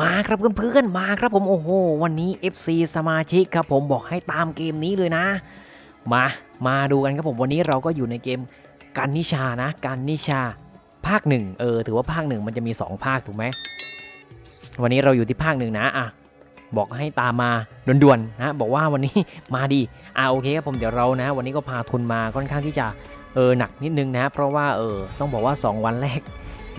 มาครับเพื่อนๆมาครับผมโอ้โหวันนี้ FC สมาชิกครับผมบอกให้ตามเกมนี้เลยนะ มามาดูกันครับผมวันนี้เราก็อยู่ในเกมกันนิชานะกันนิชาภาคหนึ่งเออถือว่าภาคหนึ่งมันจะมี 2 ภาคถูกไหมวันนี้เราอยู่ที่ภาคหนึ่งนะอะบอกให้ตามมาด่วนๆนะบอกว่าวันนี้มาดีอะโอเคครับผมเดี๋ยวเรานะ วันนี้ก็พาทุนมาค่อนข้างที่จะเออหนักนิดนึงนะ เพราะว่าเออต้องบอกว่า 2 วันแรก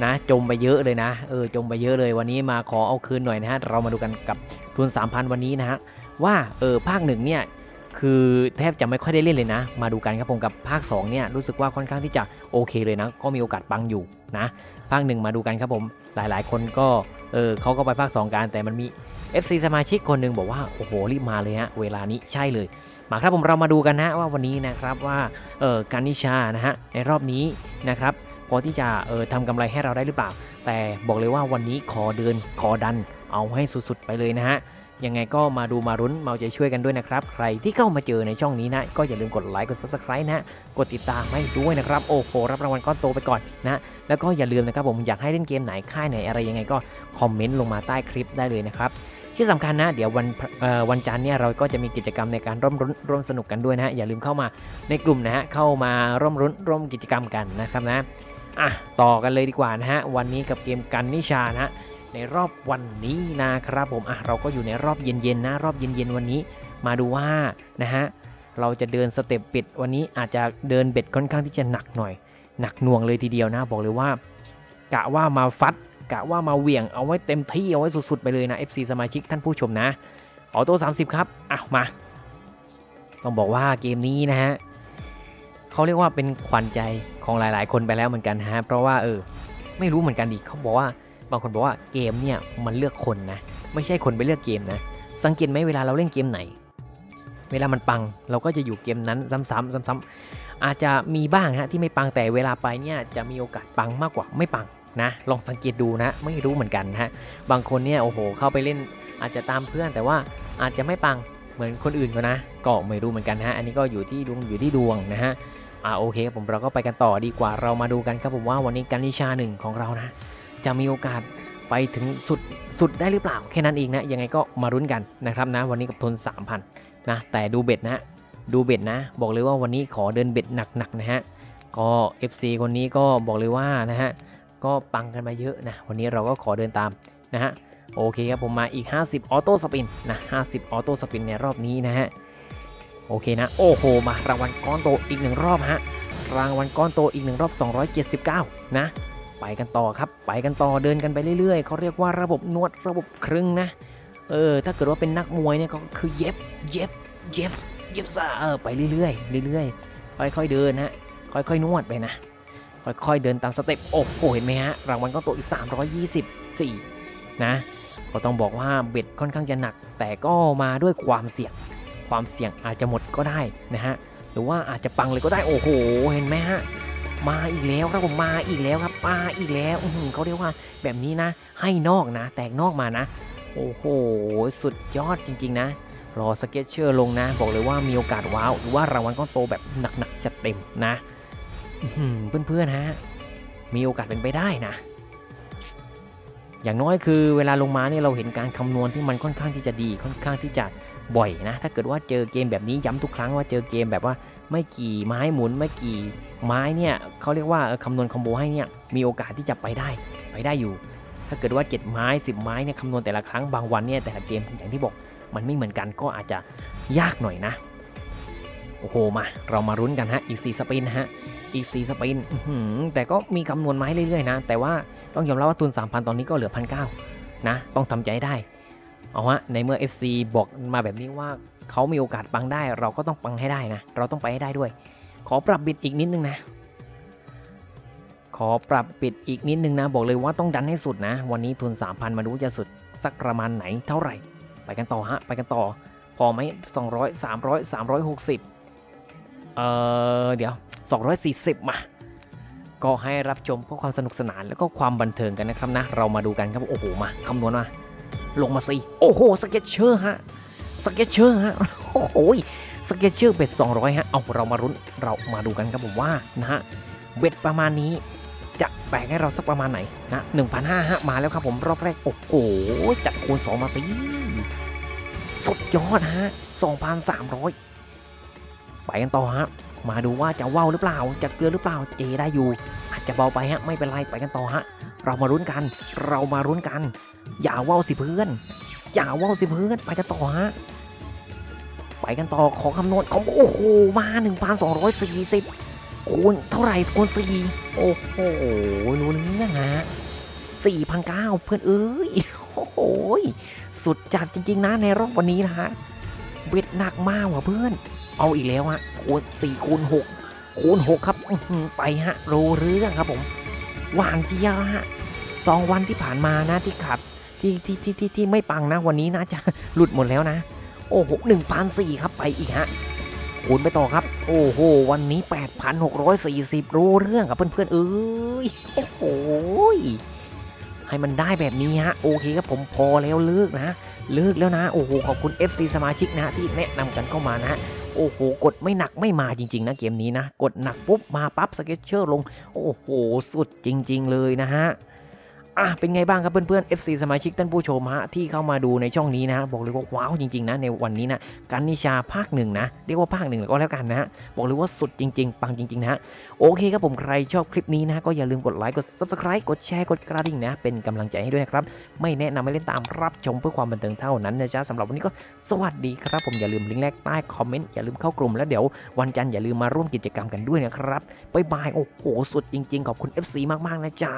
นะ จมไปเยอะเลยนะ เออ จมไปเยอะเลยวันนี้มาขอเอาคืนหน่อยนะฮะ เรามาดูกันกับทุน 3,000 วันนี้นะฮะ ว่า เออ ภาคหนึ่งเนี่ย คือแทบจะไม่ค่อยได้เล่นเลยนะ มาดูกันครับผมกับภาค 2 เนี่ย รู้สึกว่าค่อนข้างที่จะโอเคเลยนะ ก็มีโอกาสปังอยู่นะ ภาคหนึ่งมาดูกันครับผม หลายๆ คนก็ เออเขาก็ไปภาค 2 กันแต่มันมี FC สมาชิกคนหนึ่งบอกว่า โอ้โห รีบมาเลยฮะ เวลานี้ใช่เลย มาครับผม เรามาดูกันนะว่าวันนี้นะครับว่า เออการนิชานะฮะ ในรอบนี้นะครับ พอที่จะเออทำกำไรให้เราได้หรือเปล่า แต่บอกเลยว่าวันนี้ขอเดินขอดันเอาให้สุดๆไปเลยนะฮะยังไงก็มาดูมารุ้นมาใจช่วยกันด้วยนะครับ ใครที่เข้ามาเจอในช่องนี้นะ ก็อย่าลืมกดไลค์กด subscribe นะกดติดตามให้ด้วยนะครับ โอ้โหรับรางวัลก้อนโตไปก่อนนะแล้วก็อย่าลืมนะครับผมอยากให้เล่นเกมไหนค่ายไหนอะไรยังไงก็คอมเมนต์ลงมาใต้คลิปได้เลยนะครับที่สำคัญนะ เดี๋ยววันเอ่อวันจันทร์เนี่ยเราก็จะมีกิจกรรมในการร่วมรุ้นร่วมสนุกกันด้วยนะฮะอย่าลืมเข้ามาในกลุ่มนะฮะเข้ามาร่วมรุ้นร่วมกิจกรรมกันนะครับนะ อะต่อกันเลยดีกว่านะฮะ วันนี้กับเกมกันนิชานะฮะในรอบวันนี้นะครับผมอะเราก็อยู่ในรอบเย็นๆนะรอบเย็นๆวันนี้ มาดูว่านะฮะเราจะเดินสเต็ปปิดวันนี้อาจจะเดินเบ็ดค่อนข้างที่จะหนักหน่อย หนักหน่วงเลยทีเดียวนะบอกเลยว่ากะว่ามาฟัดกะว่ามาเหวี่ยงเอาไว้เต็มที่เอาไว้สุดๆไปเลยนะ FC สมาชิกท่านผู้ชมนะออโต้30 ครับอะมา ต้องบอกว่าเกมนี้นะฮะ เขาเรียกว่าเป็นขวัญใจของหลายๆ คนไปแล้วเหมือนกันฮะ เพราะว่าเออไม่รู้เหมือนกันดิเขาบอกว่าบางคนบอกว่าเกมเนี่ยมันเลือกคนนะ ไม่ใช่คนไปเลือกเกมนะ สังเกตไหมเวลาเราเล่นเกมไหน เวลามันปังเราก็จะอยู่เกมนั้นซ้ำๆซ้ำๆอาจจะมีบ้างฮะที่ไม่ปังแต่เวลาไปเนี่ยจะมีโอกาสปังมากกว่าไม่ปังนะลองสังเกตดูนะ ไม่รู้เหมือนกันฮะบางคนเนี่ยโอ้โห เข้าไปเล่นอาจจะตามเพื่อนแต่ว่าอาจจะไม่ปังเหมือนคนอื่นก็นะ ก็ไม่รู้เหมือนกันฮะ อันนี้ก็อยู่ที่ดวงอยู่ที่ดวงนะฮะ อ่าโอเคผมเราก็ไปกันต่อดีกว่าเรามาดูกันครับผมว่าวันนี้การนิชาหนึ่งของเรานะ จะมีโอกาสไปถึงสุดสุดได้หรือเปล่าแค่นั้นเองนะยังไงก็มารุ้นกันนะครับนะ วันนี้กับทุน3,000นะแต่ดูเบ็ดนะ ดูเบ็ดนะ บอกเลยว่าวันนี้ขอเดินเบ็ดหนักๆนะฮะก็ FC คนนี้ก็บอกเลยว่านะฮะก็ปังกันมาเยอะนะวันนี้เราก็ขอเดินตามนะฮะโอเคครับผมมาอีก 50ออโต้สปินนะ50ออโต้สปินในรอบนี้นะฮะ โอเคนะ โอ้โห มารางวัลก้อนโตอีกหนึ่งรอบฮะ รางวัลก้อนโตอีกหนึ่งรอบ 279 นะ ไปกันต่อครับ ไปกันต่อเดินกันไปเรื่อยๆ เขาเรียกว่าระบบนวดระบบครึ่งนะ เออ ถ้าเกิดว่าเป็นนักมวยเนี่ยก็คือเย็บ เย็บ เย็บ เย็บซะเออ ไปเรื่อยๆ เรื่อยๆ ค่อยๆ เดินฮะ ค่อยๆ นวดไปนะ ค่อยๆ เดินตามสเต็ป โอ้โห เห็นไหมฮะ รางวัลก้อนโตอีก 324 นะ ก็ต้องบอกว่าเบ็ดค่อนข้างจะหนัก แต่ก็มาด้วยความเสี่ยง ความเสี่ยงอาจจะหมดก็ได้นะฮะหรือว่าอาจจะปังเลยก็ได้โอ้โห เห็นไหมฮะมาอีกแล้วครับผมมาอีกแล้วครับมาอีกแล้วเขาเรียกว่าแบบนี้นะ ให้นอกนะ แตกนอกมานะ โอ้โห สุดยอดจริง ๆ นะ รอสเก็ตเชอร์ลงนะ บอกเลยว่ามีโอกาสว้าว หรือว่ารางวัลก้อนโตแบบหนักๆจัดเต็มนะเพื่อนๆฮะมีโอกาสเป็นไปได้นะ อย่างน้อยคือเวลาลงมาเนี่ยเราเห็นการคำนวณที่มันค่อนข้างที่จะดีค่อนข้างที่จะ บ่อยนะ ถ้าเกิดว่าเจอเกมแบบนี้ย้ำทุกครั้งว่าเจอเกมแบบว่าไม่กี่ไม้หมุนไม่กี่ไม้เนี่ยเขาเรียกว่าคำนวณคอมโบให้เนี่ยมีโอกาสที่จะไปได้ไปได้อยู่ ถ้าเกิดว่า 7 ไม้ 10 ไม้เนี่ยคำนวณแต่ละครั้งบางวันเนี่ยแต่ละเกมอย่างที่บอกมันไม่เหมือนกันก็อาจจะยากหน่อยนะโอ้โหมา เรามารุ้นกันฮะอีก 4 สปินฮะอีก 4 สปินแต่ก็มีคำนวณไม้เรื่อยๆนะ แต่ว่าต้องยอมรับว่าทุน3,000 ตอนนี้ก็เหลือ1 9 0 0นะต้องทำใจได้ เอาฮะในเมื่อ FC บอกมาแบบนี้ว่าเขามีโอกาสปังได้ เราก็ต้องปังให้ได้นะ เราต้องไปให้ได้ด้วย ขอปรับบิดอีกนิดนึงนะ ขอปรับบิดอีกนิดนึงนะ บอกเลยว่าต้องดันให้สุดนะ วันนี้ทุน 3,000 มาดูจะสุดสักประมาณไหนเท่าไหร่ ไปกันต่อฮะ ไปกันต่อ พอไหม200 300 360 เอ่อ เดี๋ยว 240 มาก็ให้รับชมเพื่อความสนุกสนานแล้วก็ความบันเทิงกันนะครับนะ เรามาดูกันครับ โอ้โห มาคำนวณมา ลงมาสิโอ้โหสเก็ตเชอร์ฮะสเก็ตเชอร์ฮะโอ้โหสเก็ตเชอร์เบ็ด200ฮะเอาเรามารุ้นเรามาดูกันครับผมว่านะฮะเบ็ดประมาณนี้จะแบ่งให้เราสักประมาณไหนนะ1,500ฮะมาแล้วครับผมรอบแรกโอ้โหจัดคูณ2มาสิสุดยอดฮะ2,300ไปกันต่อฮะมาดูว่าจะว่าวหรือเปล่าจะเกลือหรือเปล่าเจได้อยู่ อาจจะเบาไปฮะไม่เป็นไรไปกันต่อฮะ เรามารุ้นกัน เรามารุ้นกัน อย่าว่าวสิเพื่อน อย่าว่าวสิเพื่อน ไปกันต่อฮะ ไปกันต่อขอคำนวณของโอ้โห มา 1,240คูณเท่าไหร่คูณ4โอ้โหรู้เรื่องฮะ4,900เพื่อนเอ้ย โอ้โห สุดจัดจริง ๆ นะในรอบวันนี้นะฮะ เบ็ดหนักมากว่ะเพื่อน เอาอีกแล้วฮะคูณ4คูณ6คูณ6ครับ ไปฮะรู้เรื่องครับผม หวานเจียวฮะสองวันที่ผ่านมานะที่ขัดที่ที่ที่ที่ที่ไม่ปังนะ วันนี้น่าจะหลุดหมดแล้วนะ โอ้โหหนึ่งพันสี่ครับไปอีกฮะคูณไปต่อครับ โอ้โห วันนี้ 8,640 รู้เรื่องกับเพื่อนๆ เอ้ย โอ้โห ให้มันได้แบบนี้ฮะ โอเคครับผมพอแล้วเลิกนะ เลิกแล้วนะ โอ้โห ขอบคุณ FC สมาชิกนะที่แนะนำกันเข้ามานะ โอ้โหกดไม่หนักไม่มาจริง ๆ นะเกมนี้นะ กดหนักปุ๊บมาปั๊บสเก็ตเชอร์ลง โอ้โหสุดจริง ๆ เลยนะฮะ อะเป็นไงบ้างครับเพื่อนๆ FC สมาชิกท่านผู้ชมฮะที่เข้ามาดูในช่องนี้นะบอกเลยว่าว้าวจริงๆนะในวันนี้นะการนิชาภาคหนึ่งนะเรียกว่าภาคหนึ่งก็แล้วกันนะบอกเลยว่าสุดจริง ๆ ปังจริงๆนะโอเคครับผมใครชอบคลิปนี้นะก็อย่าลืมกดไลค์กด Subscribe กดแชร์กดกระดิ่งนะเป็นกำลังใจให้ด้วยนะครับไม่แนะนำให้เล่นตามรับชมเพื่อความบันเทิงเท่านั้นนะจ๊ะสำหรับวันนี้ก็สวัสดีครับผมอย่าลืมลิงก์แรกใต้คอมเมนต์อย่าลืมเข้ากลุ่มแล้วเดี๋ยววันจันทร์อย่าลืมมาร่วมกิจกรรมกันด้วยนะครับบ๊ายบายโอ้โหสุดจริง ๆ ขอบคุณ FC มากๆนะจ๊ะ